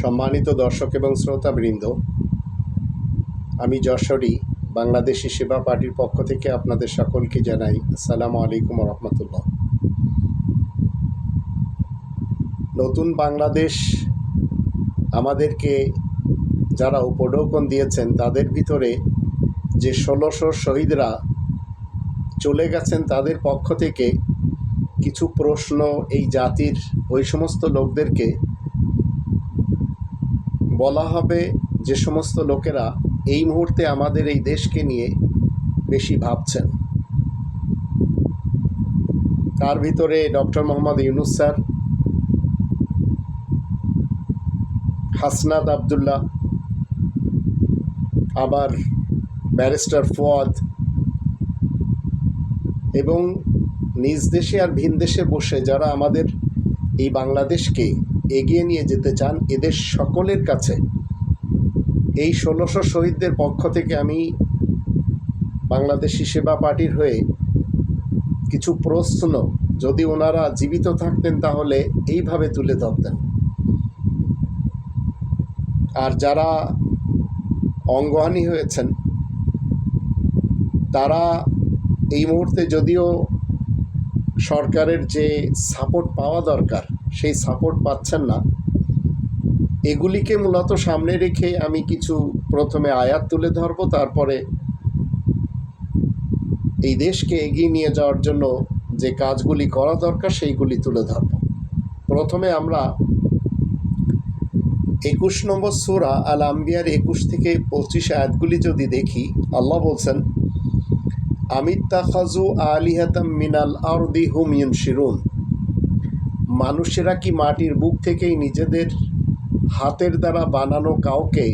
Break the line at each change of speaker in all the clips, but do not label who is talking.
সম্মানিত দর্শক এবং শ্রোতাবৃন্দ, আমি যশোরী বাংলাদেশি সেবা পার্টির পক্ষ থেকে আপনাদের সকলকে জানাই আসসালামু আলাইকুম রহমতুল্লাহ নতুন বাংলাদেশ আমাদেরকে যারা উপঢৌকন দিয়েছেন, তাদের ভিতরে যে ষোলোশো শহীদরা চলে গেছেন, তাদের পক্ষ থেকে কিছু প্রশ্ন এই জাতির ওই সমস্ত লোকদেরকে বলা হবে যে সমস্ত লোকেরা এই মুহূর্তে আমাদের এই দেশকে নিয়ে বেশি ভাবছেন। তার ভিতরে ডক্টর মোহাম্মদ ইউনুস স্যার হাসনাদ আবদুল্লাহ, আবার ব্যারিস্টার ফুয়াদ এবং নিজ দেশে আর ভিন দেশে বসে যারা আমাদের এই বাংলাদেশকে এগিয়ে নিয়ে যেতে চান এদের সকলের কাছে। এই ষোলোশো শহীদদের পক্ষ থেকে আমি বাংলাদেশি সেবা পার্টির হয়ে কিছু প্রশ্ন যদি ওনারা জীবিত থাকতেন তাহলে এইভাবে তুলে ধরতেন। আর যারা অঙ্গহানি হয়েছেন, তারা এই মুহূর্তে যদিও সরকারের যে সাপোর্ট পাওয়া দরকার সেই সাপোর্ট পাচ্ছেন না। এগুলিকে মূলত সামনে রেখে আমি কিছু প্রথমে আয়াত তুলে ধরব, তারপরে এই দেশকে এগিয়ে নিয়ে যাওয়ার জন্য যে কাজগুলি করা দরকার সেইগুলি তুলে ধরব। প্রথমে আমরা একুশ নম্বর সুরা আল আম্বিয়ার একুশ থেকে পঁচিশ আয়াতগুলি যদি দেখি, আল্লাহ বলছেন আমিত্তাখাজু আলিহাতাম মিনাল আরদি হুম শিরুন মানুষেরা কি মাটির বুক থেকেই নিজেদের হাতের দ্বারা বানানো কাউকে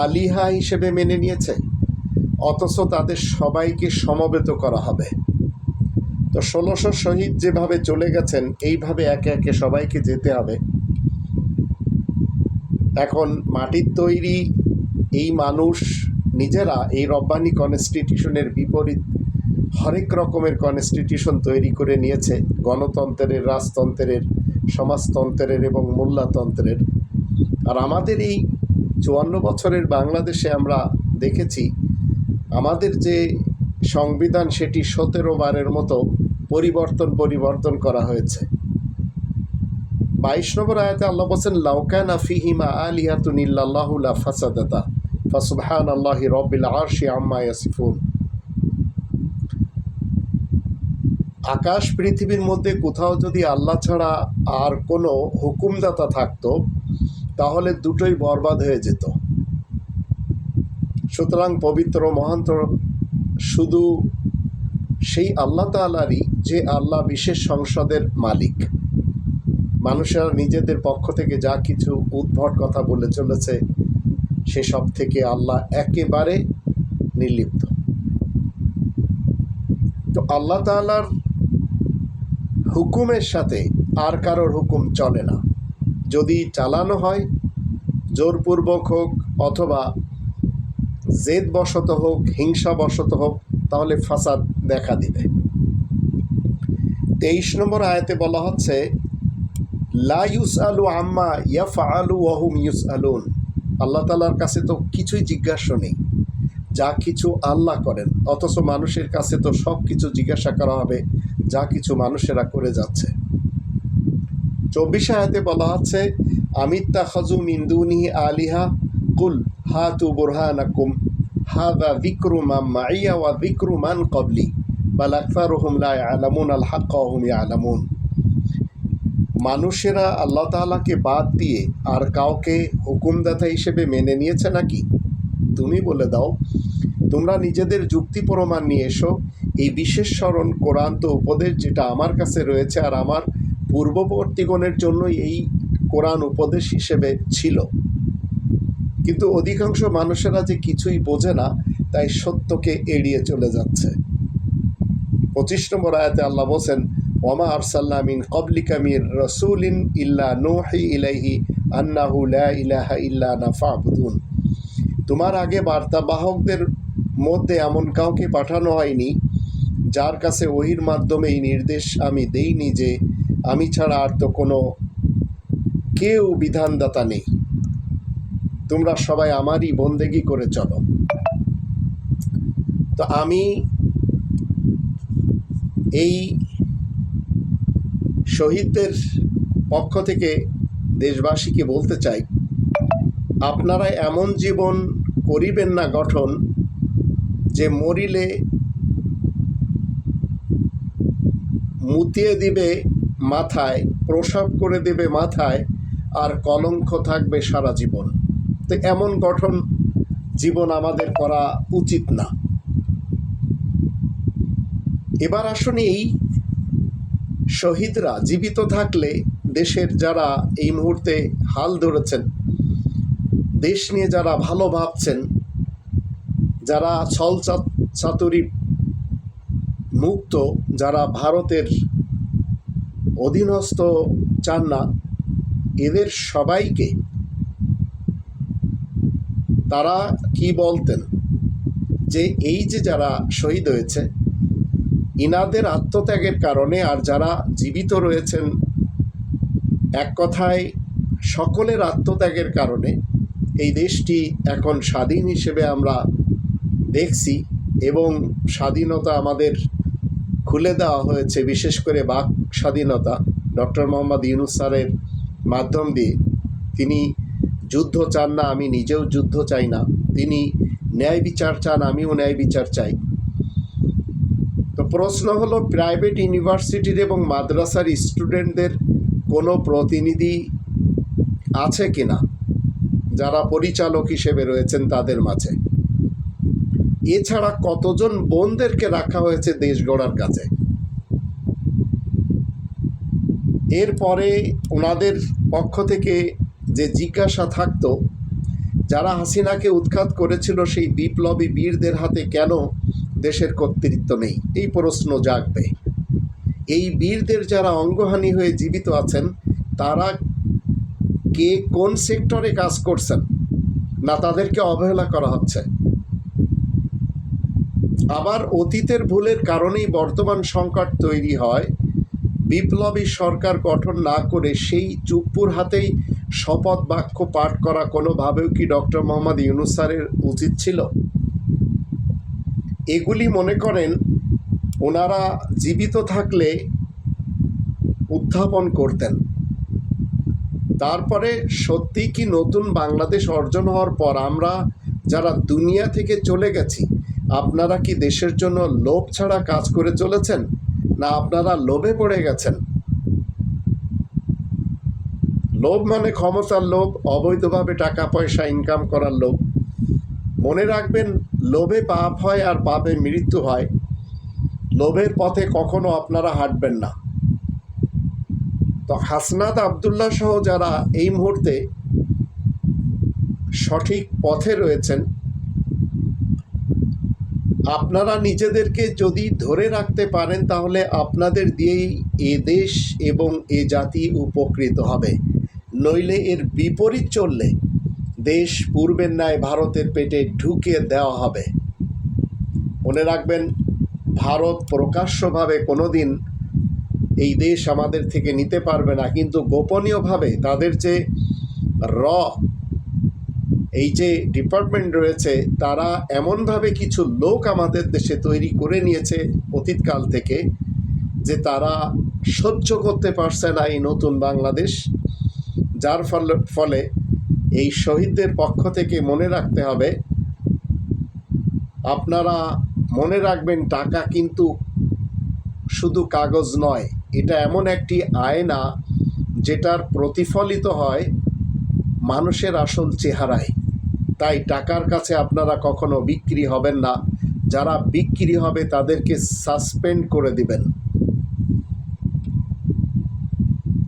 আলিহা হিসেবে মেনে নিয়েছে? অথচ তাদের সবাইকে সমবেত করা হবে। তো ষোলোশো শহীদ যেভাবে চলে গেছেন, এইভাবে একে একে সবাইকে যেতে হবে। এখন মাটির তৈরি এই মানুষ নিজেরা এই রব্বানি কনস্টিটিউশনের বিপরীত হরেক রকমের কনস্টিটিউশন তৈরি করে নিয়েছে গণতন্ত্রের, রাজতন্ত্রের, সমাজতন্ত্রের এবং মোল্লাতন্ত্রের আর আমাদের এই চুয়ান্ন বছরের বাংলাদেশে আমরা দেখেছি, আমাদের যে সংবিধান সেটি সতেরো বারের মতো পরিবর্তন পরিবর্তন করা হয়েছে। বাইশ নম্বর আয়াতে আল্লাহ বলছেন আফিহিমা আলিহাতুন ইল্লাল্লাহুলা ফাসাদাতা ফাসুবহান আল্লাহি রব্বিল আরশি আম্মা ইয়াসিফুন। আকাশ পৃথিবীর মধ্যে কোথাও যদি আল্লাহ ছাড়া আর কোনো হুকুমদাতা থাকতো, তাহলে দুটোই বরবাদ হয়ে যেত। সুতরাং পবিত্র মহান্ত শুধু সেই আল্লাহ তালারই যে আল্লাহ বিশেষ সংসদের মালিক। মানুষেরা নিজেদের পক্ষ থেকে যা কিছু উদ্ভট কথা বলে চলেছে সেসব থেকে আল্লাহ একেবারে নির্লিপ্ত। তো আল্লাহ তালার হুকুমের সাথে আর কারোর হুকুম চলে না। যদি চালানো হয়, জোরপূর্বক হোক অথবা জেদ বশত হোক হিংসা বশত হোক, তাহলে ফাসাদ দেখা দিবে। তেইশ নম্বর আয়াতে বলা হচ্ছে, লা ইউস আলু আম্মা ইয়াফ আলু ওহুম ইউস আলুন আল্লাহ তালার কাছে তো কিছুই জিজ্ঞাসা নেই, যা কিছু আল্লাহ করেন। অথচ মানুষের কাছে তো সব কিছু জিজ্ঞাসা করা হবে যা কিছু মানুষেরা করে যাচ্ছে। চব্বিশ আয়াতে বলা হচ্ছে আমিত্তা খাজু মিন্দুনি আলিহা, কুল হা তু বুরহানাকুম হাদা যিকরু মাম মাইয়া ওয়া যিকরু মান কবলি বাল আকসারুহুম লা ইয়ালামুন, আল হাক্কা ওয়া হুম মানুষেরা আল্লাহ তাআলাকে বাদ দিয়ে আর কাউকে হুকুমদাতা হিসেবে মেনে নিয়েছে নাকি? তুমি বলে দাও। তোমরা নিজেদের যুক্তি প্রমাণ নিয়ে এসো। এই বিশেষ স্মরণ কোরআন তো উপদেশ যেটা আমার কাছে রয়েছে আর আমার পূর্ববর্তীগণের জন্য এই কোরআন উপদেশ হিসেবে ছিল। কিন্তু অধিকাংশ মানুষেরা যে কিছুই বোঝে না, তাই সত্যকে এড়িয়ে চলে যাচ্ছে। পঁচিশ নম্বর আয়াতে আল্লাহ বলছেন, ওমা আরসাল্লা মিন কবলিকা মির রসুলিন ইল্লা নোহি ইলাইহি আন্নাহু লা ইলাহা ইল্লা নাফাবুদুন তোমার আগে বার্তাবাহকদের মধ্যে এমন কাউকে পাঠানো হয়নি যার কাছে ওহির মাধ্যমে এই নির্দেশ আমি দেইনি যে আমি ছাড়া আর তো কোনো কেউ বিধানদাতা নেই। তোমরা সবাই আমারই বন্দেগি করে চলো। তো আমি এই শহীদদের পক্ষ থেকে দেশবাসীকে বলতে চাই, আপনারা এমন জীবন করিবেন না গঠন যে মরিলে মুতিয়ে দিবে মাথায়, প্রসাব করে দেবে মাথায়, আর কলঙ্ক থাকবে সারা জীবন। তো এমন গঠন জীবন আমাদের করা উচিত না। এবার আসুন এই শহীদরা জীবিত থাকলে দেশের যারা এই মুহূর্তে হাল ধরেছেন, দেশ নিয়ে যারা ভালো ভাবছেন, যারা ছল চাত- চাতুরি মুক্ত যারা ভারতের অধীনস্থ চান না, এদের সবাইকে তারা কি বলতেন? যে এই যে যারা শহীদ হয়েছে, ইনাদের আত্মত্যাগের কারণে আর যারা জীবিত রয়েছেন, এক কথায় সকলের আত্মত্যাগের কারণে এই দেশটি এখন স্বাধীন হিসেবে আমরা দেখছি এবং স্বাধীনতা আমাদের খুলে দেওয়া হয়েছে, বিশেষ করে বাক স্বাধীনতা ডক্টর মোহাম্মদ ইউনুস স্যারের মাধ্যম দিয়ে। তিনি যুদ্ধ চান না, আমি নিজেও যুদ্ধ চাই না। তিনি ন্যায় বিচার চান, আমিও ন্যায় বিচার চাই। তো প্রশ্ন হলো, প্রাইভেট ইউনিভার্সিটির এবং মাদ্রাসার স্টুডেন্টদের কোনো প্রতিনিধি আছে কিনা? যারা পরিচালক হিসেবে রয়েছেন তাদের মাঝে। এছাড়া কতজন বোনদেরকে রাখা হয়েছে দেশ গড়ার কাছে? এরপরে ওনাদের পক্ষ থেকে যে জিজ্ঞাসা থাকতো, যারা হাসিনাকে উৎখাত করেছিল সেই বিপ্লবী বীরদের হাতে কেন দেশের কর্তৃত্ব নেই? এই প্রশ্ন জাগবে। এই বীরদের যারা অঙ্গহানি হয়ে জীবিত আছেন, তারা কে কোন সেক্টরে কাজ করছেন? না তাদেরকে অবহেলা করা হচ্ছে? আবার অতীতের ভুলের কারণেই বর্তমান সংকট তৈরি হয়। বিপ্লবী সরকার গঠন না করে সেই চুপ্পুর হাতেই শপথ বাক্য পাঠ করা কোনোভাবেও কি ডক্টর মোহাম্মদ ইউনুসারের উচিত ছিল? এগুলি মনে করেন, ওনারা জীবিত থাকলে উত্থাপন করতেন। তারপরে সত্যি কি নতুন বাংলাদেশ অর্জন হওয়ার পর আমরা যারা দুনিয়া থেকে চলে গেছি আপনারা কি দেশের জন্য লোভ ছাড়া কাজ করে চলেছেন? না আপনারা লোভে পড়ে গেছেন? লোভ মানে ক্ষমতার লোভ, অবৈধভাবে টাকা, পয়সা ইনকাম করার লোভ। মনে রাখবেন, লোভে পাপ হয় আর পাপে মৃত্যু হয়। লোভের পথে কখনো আপনারা হাঁটবেন না। তো হাসনাত আবদুল্লাহ সহ যারা এই মুহূর্তে সঠিক পথে রয়েছেন আপনারা নিজেদেরকে যদি ধরে রাখতে পারেন, তাহলে আপনাদের দিয়েই এ দেশ এবং এ জাতি উপকৃত হবে। নইলে এর বিপরীত চললে দেশ পূর্বের ন্যায় ভারতের পেটে ঢুকিয়ে দেওয়া হবে। মনে রাখবেন, ভারত প্রকাশ্যভাবে কোনোদিন এই দেশ আমাদের থেকে নিতে পারবে না, কিন্তু গোপনীয়ভাবে তাদের যে র এই যে ডিপার্টমেন্ট রয়েছে, তারা এমনভাবে কিছু লোক আমাদের দেশে তৈরি করে নিয়েছে অতীতকাল থেকে, যে তারা সহ্য করতে পারছে না এই নতুন বাংলাদেশ। যার ফলে ফলে এই শহীদদের পক্ষ থেকে মনে রাখতে হবে, আপনারা মনে রাখবেন টাকা কিন্তু শুধু কাগজ নয়, এটা এমন একটি আয়না যেটার প্রতিফলিত হয় মানুষের আসল চেহারায়। তাই টাকার কাছে আপনারা কখনো বিক্রি হবেন না। যারা বিক্রি হবে, তাদেরকে সাসপেন্ড করে দিবেন।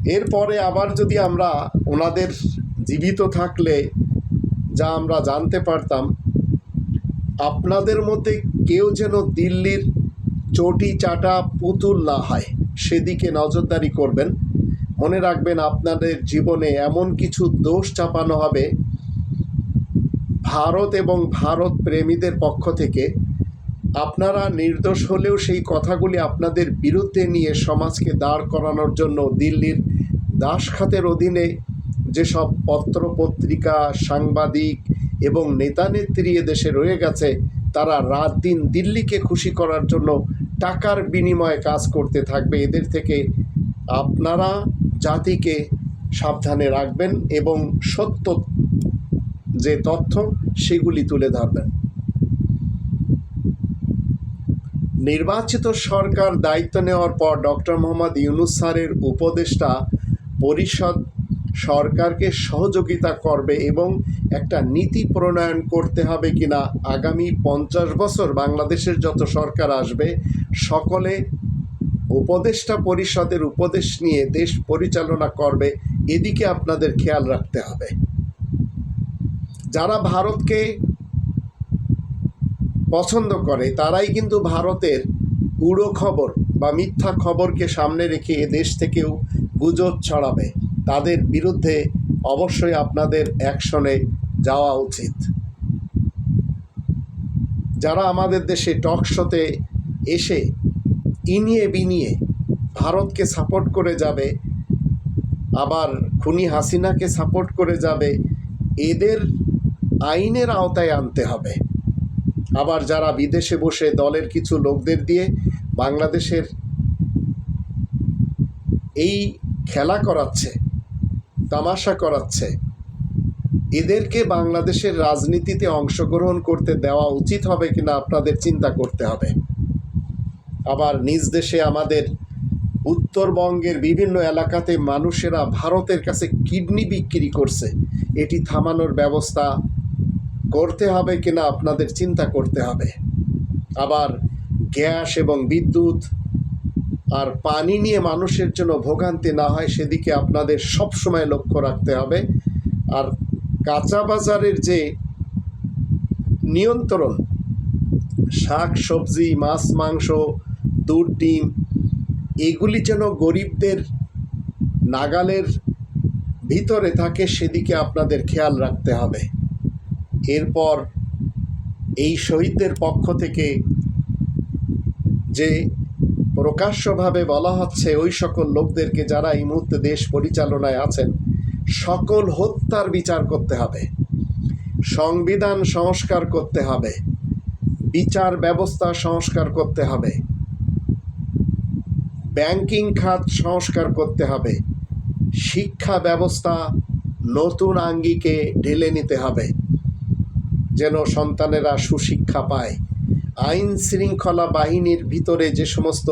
এরপরে আবার যদি আমরা ওনাদের জীবিত থাকলে, যা আমরা জানতে পারতাম, আপনাদের মধ্যে কেউ যেন দিল্লির চটি চাটা পুতুল না হয়, সেদিকে নজরদারি করবেন। মনে রাখবেন, আপনাদের জীবনে এমন কিছু দোষ চাপানো হবে ভারত এবং ভারত প্রেমীদের পক্ষ থেকে আপনারা নির্দোষ হলেও সেই কথাগুলি আপনাদের বিরুদ্ধে নিয়ে সমাজকে দাঁড় করানোর জন্য দিল্লির দাসখাতের অধীনে যেসব পত্র পত্রিকা সাংবাদিক এবং নেতা নেত্রী দেশে রয়ে গেছে, তারা রাত দিন দিল্লিকে খুশি করার জন্য টাকার বিনিময়ে কাজ করতে থাকবে। এদের থেকে আপনারা জাতিকে সাবধানে রাখবেন এবং সত্য যে তথ্য সেগুলি তুলে ধরবেন। নির্বাচিত সরকার দায়িত্ব নেওয়ার পর ডক্টর মোহাম্মদ ইউনুস স্যারের উপদেষ্টা পরিষদ সরকারকে সহযোগিতা করবে এবং একটা নীতি প্রণয়ন করতে হবে কিনা আগামী পঞ্চাশ বছর বাংলাদেশের যত সরকার আসবে, সকলে উপদেষ্টা পরিষদের উপদেশ নিয়ে দেশ পরিচালনা করবে, এদিকে আপনাদের খেয়াল রাখতে হবে। যারা ভারতকে পছন্দ করে, তারাই কিন্তু ভারতের উড়ো খবর বা মিথ্যা খবরকে সামনে রেখে দেশ থেকেও গুজব ছড়াবে। তাদের বিরুদ্ধে অবশ্যই আপনাদের অ্যাকশনে যাওয়া উচিত। যারা আমাদের দেশে টক শোতে এসে ইনিয়ে বিনিয়ে ভারতকে সাপোর্ট করে যাবে, আবার খুনি হাসিনাকে সাপোর্ট করে যাবে, এদের আইনের আওতায় আনতে হবে। আবার যারা বিদেশে বসে দলের কিছু লোকদের দিয়ে বাংলাদেশের এই খেলা করাচ্ছে, তামাশা করাচ্ছে, এদেরকে বাংলাদেশের রাজনীতিতে অংশগ্রহণ করতে দেওয়া উচিত হবে কিনা আপনাদের চিন্তা করতে হবে। আবার নিজ দেশে আমাদের উত্তরবঙ্গের বিভিন্ন এলাকাতে মানুষেরা ভারতের কাছে কিডনি বিক্রি করছে। এটি থামানোর ব্যবস্থা করতে হবে কিনা আপনাদের চিন্তা করতে হবে। আবার গ্যাস এবং বিদ্যুৎ আর পানি নিয়ে মানুষের জন্য ভোগান্তি না হয়, সেদিকে আপনাদের সবসময় লক্ষ্য রাখতে হবে। আর কাঁচা বাজারের যে নিয়ন্ত্রণ, শাক, সবজি, মাছ, মাংস, দুধ, ডিম, এগুলি যেন গরিবদের নাগালের ভিতরে থাকে, সেদিকে আপনাদের খেয়াল রাখতে হবে। এরপর এই শহীদদের পক্ষ থেকে যে প্রকাশ্যভাবে বলা হচ্ছে ওই সকল লোকদেরকে যারা এই মুহূর্তে দেশ পরিচালনায় আছেন, সকল হত্যার বিচার করতে হবে, সংবিধান সংস্কার করতে হবে, বিচার ব্যবস্থা সংস্কার করতে হবে, ব্যাংকিং খাত সংস্কার করতে হবে, শিক্ষা ব্যবস্থা নতুন আঙ্গিকে ঢেলে নিতে হবে। যেন সন্তানেরা সুশিক্ষা পায়। আইন শৃঙ্খলা বাহিনীর ভিতরে যে সমস্ত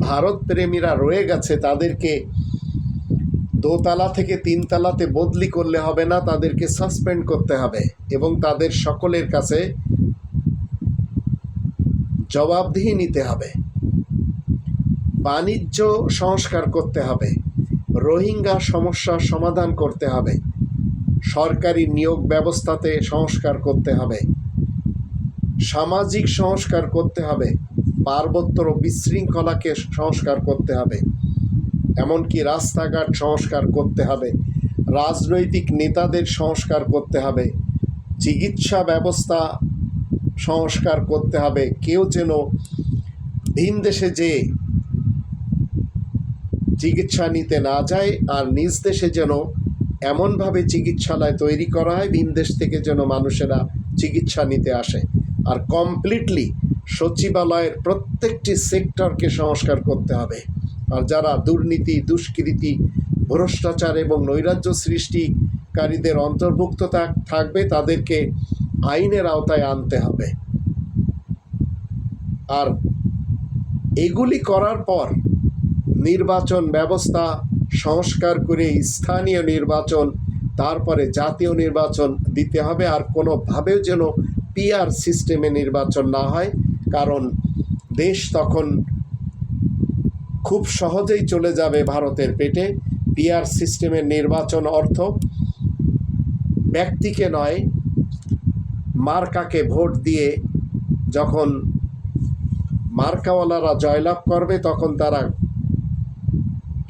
ভারতপ্রেমীরা রয়ে গেছে, তাদেরকে দোতলা থেকে তিনতলাতে বদলি করলে হবে না, তাদেরকে সাসপেন্ড করতে হবে এবং তাদের সকলের কাছে জবাবদিহি নিতে হবে। বাণিজ্য সংস্কার করতে হবে। রোহিঙ্গা সমস্যার সমাধান করতে হবে। সরকারি নিয়োগ ব্যবস্থাতে সংস্কার করতে হবে। সামাজিক সংস্কার করতে হবে। পার্বত্য বিশৃঙ্খলাকে সংস্কার করতে হবে। এমনকি রাস্তাঘাট সংস্কার করতে হবে। রাজনৈতিক নেতাদের সংস্কার করতে হবে। চিকিৎসা ব্যবস্থা সংস্কার করতে হবে। কেউ যেন ভিন দেশে যে চিকিৎসা নিতে না যায় আর নিজ দেশে যেন এমনভাবে চিকিৎসালয় তৈরি করা হয়, ভিন দেশ থেকে যেন মানুষেরা চিকিৎসা নিতে আসে। আর কমপ্লিটলি সচিবালয়ের প্রত্যেকটি সেক্টরকে সংস্কার করতে হবে। আর যারা দুর্নীতি, দুষ্কৃতি, ভ্রষ্টাচার এবং নৈরাজ্য সৃষ্টিকারীদের অন্তর্ভুক্ত থাকবে, তাদেরকে আইনের আওতায় আনতে হবে। আর এগুলি করার পর নির্বাচন ব্যবস্থা সংস্কার করে স্থানীয় নির্বাচন, তারপরে জাতীয় নির্বাচন দিতে হবে আর কোনোভাবেও যেন পিআর সিস্টেমে নির্বাচন না হয়, কারণ দেশ তখন খুব সহজেই চলে যাবে ভারতের পেটে। পিআর সিস্টেমের নির্বাচন অর্থ ব্যক্তিকে নয়, মার্কাকে ভোট দিয়ে যখন মার্কাওয়ালারা জয়লাভ করবে তখন তারা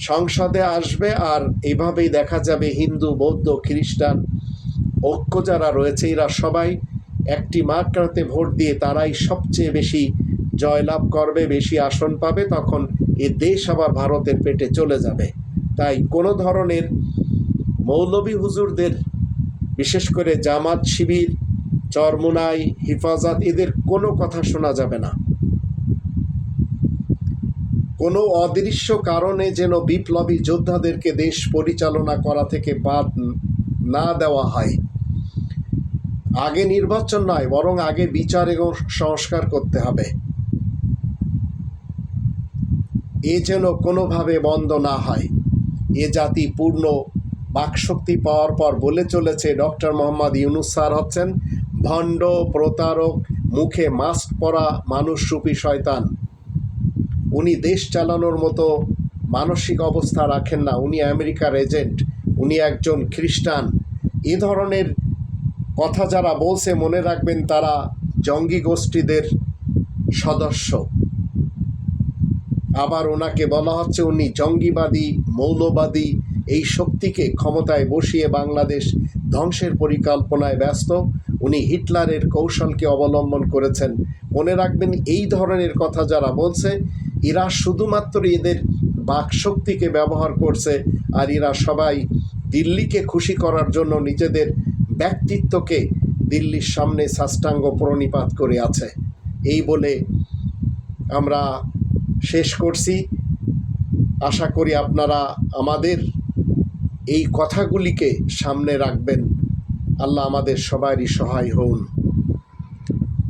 সংসদে আসবে আর এভাবেই দেখা যাবে হিন্দু, বৌদ্ধ, খ্রিস্টান, ঐক্য যারা রয়েছে, এরা সবাই একটি মার্কাতে ভোট দিয়ে তারাই সবচেয়ে বেশি জয়লাভ করবে, বেশি আসন পাবে, তখন এ দেশ আবার ভারতের পেটে চলে যাবে। তাই কোনো ধরনের মৌলবী হুজুরদের, বিশেষ করে জামাত, শিবির, চরমুনাই, হিফাজত, এদের কোনো কথা শোনা যাবে না। কোনো অদৃশ্য কারণে যেন বিপ্লবী যোদ্ধাদেরকে দেশ পরিচালনা করা থেকে বাদ না দেওয়া হয়। আগে নির্বাচন নয়, বরং আগে বিচার এবং সংস্কার করতে হবে। এ যেন কোনোভাবে বন্ধ না হয়। এ জাতি পূর্ণ বাকশক্তি পাওয়ার পর বলে চলেছে ডক্টর মোহাম্মদ ইউনুস স্যার হচ্ছেন ভণ্ড, প্রতারক, মুখে মাস্ক পরা মানুষ মানুষরূপী শয়তান। উনি দেশ চালানোর মতো মানসিক অবস্থা রাখেন না। উনি আমেরিকার এজেন্ট, উনি একজন খ্রিস্টান। এ ধরনের কথা যারা বলছে, মনে রাখবেন তারা জঙ্গি গোষ্ঠীদের সদস্য। আবার ওনাকে বলা হচ্ছে উনি জঙ্গিবাদী, মৌলবাদী। এই শক্তিকে ক্ষমতায় বসিয়ে বাংলাদেশ ধ্বংসের পরিকল্পনায় ব্যস্ত। উনি হিটলারের কৌশলকে অবলম্বন করেছেন। মনে রাখবেন এই ধরনের কথা যারা বলছে এরা শুধুমাত্র এদের বাকশক্তিকে ব্যবহার করছে আর এরা সবাই দিল্লিকে খুশি করার জন্য নিজেদের ব্যক্তিত্বকে দিল্লির সামনে সাষ্টাঙ্গ প্রণিপাত করে আছে। এই বলে আমরা শেষ করছি। আশা করি আপনারা আমাদের এই কথাগুলিকে সামনে রাখবেন। আল্লাহ আমাদের সবারই সহায় হন।